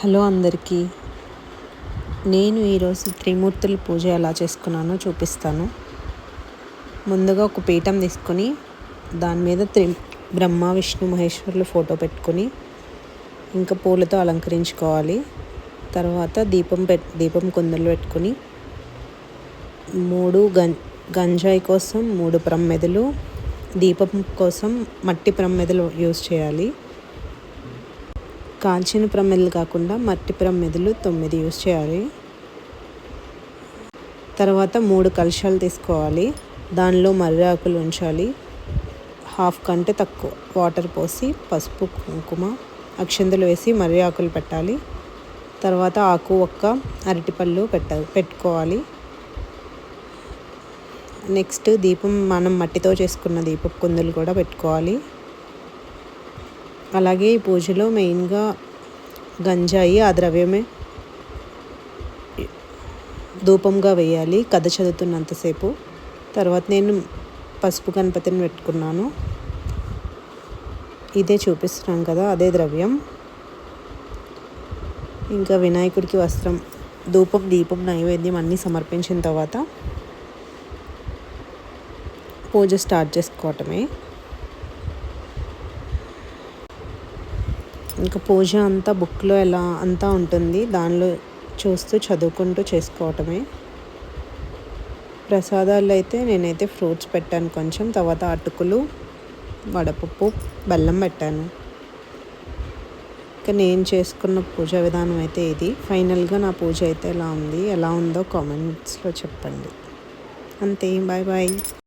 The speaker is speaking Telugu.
హలో అందరికీ. నేను ఈరోజు త్రిమూర్తుల పూజ ఎలా చేసుకున్నానో చూపిస్తాను. ముందుగా ఒక పీఠం తీసుకొని దాని మీద త్రి బ్రహ్మ విష్ణు మహేశ్వరులు ఫోటో పెట్టుకొని ఇంకా పూలతో అలంకరించుకోవాలి. తర్వాత దీపం పెట్ దీపం కుందలు పెట్టుకొని మూడు గం గంజాయి కోసం మూడు ప్రమ్మెదలు దీపం కోసం మట్టి ప్రమ్మెదలు యూజ్ చేయాలి. కాల్చిన ప్రమిదలు కాకుండా మట్టి ప్రమిదలు తొమ్మిది యూస్ చేయాలి. తర్వాత మూడు కలశాలు తీసుకోవాలి. దానిలో మర్రి ఆకులు ఉంచాలి. హాఫ్ కంటే తక్కువ. వాటర్ పోసి పసుపు కుంకుమ అక్షంతలు వేసి మర్రి ఆకులు పెట్టాలి. తర్వాత ఆకు ఒక్క అరటిపళ్ళు పెట్ట పెట్టుకోవాలి. నెక్స్ట్ దీపం మనం మట్టితో చేసుకున్న దీపపు కుందులు కూడా పెట్టుకోవాలి. అలాగే ఈ పూజలో మెయిన్గా గంజాయి ఆ ద్రవ్యమే ధూపంగా వేయాలి కథ చదువుతున్నంతసేపు తర్వాత నేను పసుపు గణపతిని పెట్టుకున్నాను. ఇదే చూపిస్తున్నాం కదా అదే ద్రవ్యం. ఇంకా వినాయకుడికి వస్త్రం ధూపం దీపం నైవేద్యం అన్నీ సమర్పించిన తర్వాత పూజ స్టార్ట్ చేసుకోవటమే. ఇంకా పూజ అంతా బుక్లో ఎలా అంతా ఉంటుంది దానిలో చూస్తూ చదువుకుంటూ చేసుకోవటమే. ప్రసాదాలు అయితే నేనైతే ఫ్రూట్స్ పెట్టాను కొంచెం తర్వాత అటుకులు వడపప్పు బెల్లం పెట్టాను. ఇంకా నేను చేసుకున్న పూజా విధానం అయితే ఇది. ఫైనల్గా నా పూజ అయితే ఎలా ఉంది ఎలా ఉందో కామెంట్స్లో చెప్పండి. అంతే బాయ్ బాయ్.